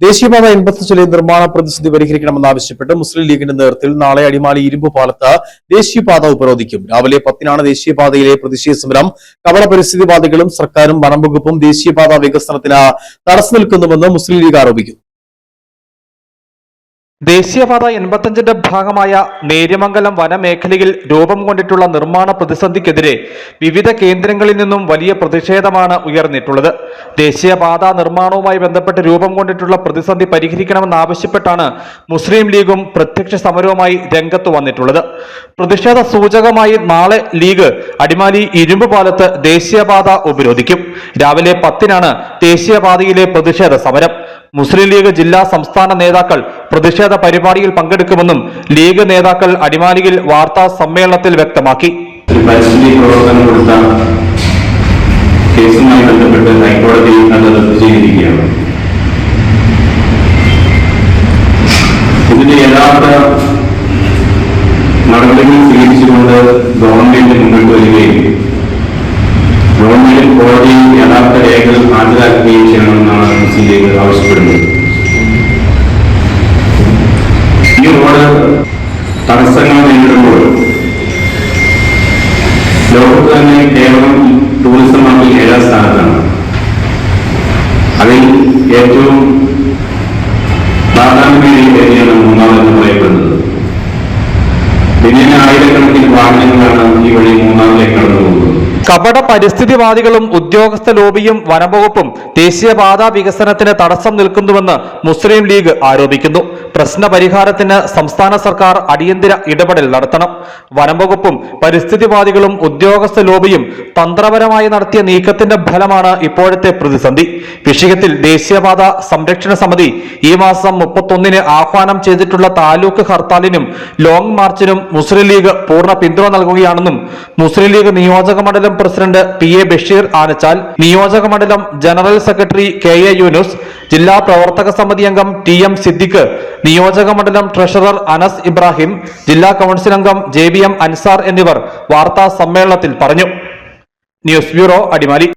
ദേശീയപാത എൺപത്തിയഞ്ചിലെ നിർമ്മാണ പ്രതിസന്ധി പരിഹരിക്കണമെന്നാവശ്യപ്പെട്ട് മുസ്ലിം ലീഗിന്റെ നേതൃത്വത്തിൽ നാളെ അടിമാലി ഇരുമ്പ് പാലത്ത് ദേശീയപാത ഉപരോധിക്കും. രാവിലെ പത്തിനാണ് ദേശീയപാതയിലെ പ്രതിഷേധ സമരം. കവള പരിസ്ഥിതിവാദികളും സർക്കാരും വനംവകുപ്പും ദേശീയപാത വികസനത്തിന് തടസ്സം നിൽക്കുന്നുവെന്ന് മുസ്ലിം ലീഗ് ആരോപിക്കുന്നു ദേശീയപാത എൺപത്തഞ്ചിന്റെ ഭാഗമായ നേര്യമംഗലം വനമേഖലയിൽ രൂപം കൊണ്ടിട്ടുള്ള നിർമ്മാണ പ്രതിസന്ധിക്കെതിരെ വിവിധ കേന്ദ്രങ്ങളിൽ നിന്നും വലിയ പ്രതിഷേധമാണ് ഉയർന്നിട്ടുള്ളത്. ദേശീയപാത നിർമ്മാണവുമായി ബന്ധപ്പെട്ട് രൂപം കൊണ്ടിട്ടുള്ള പ്രതിസന്ധി പരിഹരിക്കണമെന്നാവശ്യപ്പെട്ടാണ് മുസ്ലിം ലീഗും പ്രത്യക്ഷ സമരവുമായി രംഗത്ത് വന്നിട്ടുള്ളത്. പ്രതിഷേധ സൂചകമായി നാളെ ലീഗ് അടിമാലി ഇരുമ്പ് പാലത്ത് ദേശീയപാത ഉപരോധിക്കും. രാവിലെ പത്തിനാണ് ദേശീയപാതയിലെ പ്രതിഷേധ സമരം. മുസ്ലിം ലീഗ് ജില്ലാ സംസ്ഥാന നേതാക്കൾ പ്രതിഷേധ പരിപാടിയിൽ പങ്കെടുക്കുമെന്നും ലീഗ് നേതാക്കൾ അടിമാലിയിൽ വാർത്താ സമ്മേളനത്തിൽ വ്യക്തമാക്കി. കേസുമായി ബന്ധപ്പെട്ട് ഹൈക്കോടതി അത് റദ്ദു ചെയ്തിരിക്കുകയാണ് നടപടികൾ സ്വീകരിച്ചുകൊണ്ട് ഗവൺമെന്റ് മുന്നോട്ട് വരികയും ഗവൺമെന്റ് കോടതിയിൽ യഥാർത്ഥ രേഖകൾ ഹാജരാക്കുകയും ചെയ്യണമെന്നാണ് മുസ്ലിം ആവശ്യപ്പെടുന്നു. ഈ റോഡ് തടസ്സങ്ങൾ നേരിടുമ്പോൾ ലോകത്ത് തന്നെ കേരളം ടൂറിസം മാർക്കിൽ ഏഴാം സ്ഥാനത്താണ്. അതിൽ ഏറ്റവും പ്രാധാന്യമേറിയ ഏരിയയാണ് മൂന്നാറെന്ന് പറയപ്പെടുന്നത്. ദിനേന ആയിരക്കണക്കിന് വാഹനങ്ങളാണ് ഈ വഴി മൂന്നാറിലേക്ക് കപട പരിസ്ഥിതിവാദികളും ഉദ്യോഗസ്ഥ ലോബിയും വനംവകുപ്പും ദേശീയപാതാ വികസനത്തിന് തടസ്സം നിൽക്കുന്നുവെന്ന് മുസ്ലിം ലീഗ് ആരോപിക്കുന്നു. പ്രശ്ന പരിഹാരത്തിന് സംസ്ഥാന സർക്കാർ അടിയന്തര ഇടപെടൽ നടത്തണം. വനംവകുപ്പും പരിസ്ഥിതിവാദികളും ഉദ്യോഗസ്ഥ ലോബിയും തന്ത്രപരമായി നടത്തിയ നീക്കത്തിന്റെ ഫലമാണ് ഇപ്പോഴത്തെ പ്രതിസന്ധി. വിഷയത്തിൽ ദേശീയപാത സംരക്ഷണ സമിതി ഈ മാസം മുപ്പത്തൊന്നിന് ആഹ്വാനം ചെയ്തിട്ടുള്ള താലൂക്ക് ഹർത്താലിനും ലോങ് മാർച്ചിനും മുസ്ലിം ലീഗ് പൂർണ പിന്തുണ നൽകുകയാണെന്നും മുസ്ലിം ലീഗ് നിയോജക മണ്ഡലം president P A Basheer Anachal നിയോജക മണ്ഡലം general secretary K A Yunus ജില്ലാ പ്രവർത്തക സമിതി അംഗം ടി എം സിദ്ദിഖ് നിയോജക മണ്ഡലം ട്രഷറർ അനസ് ഇബ്രാഹിം ജില്ലാ കൌൺസിൽ അംഗം ജെ ബി എം അൻസാർ എന്നിവർ വാർത്താ സമ്മേളനത്തിൽ പറഞ്ഞു. News bureau Adimali.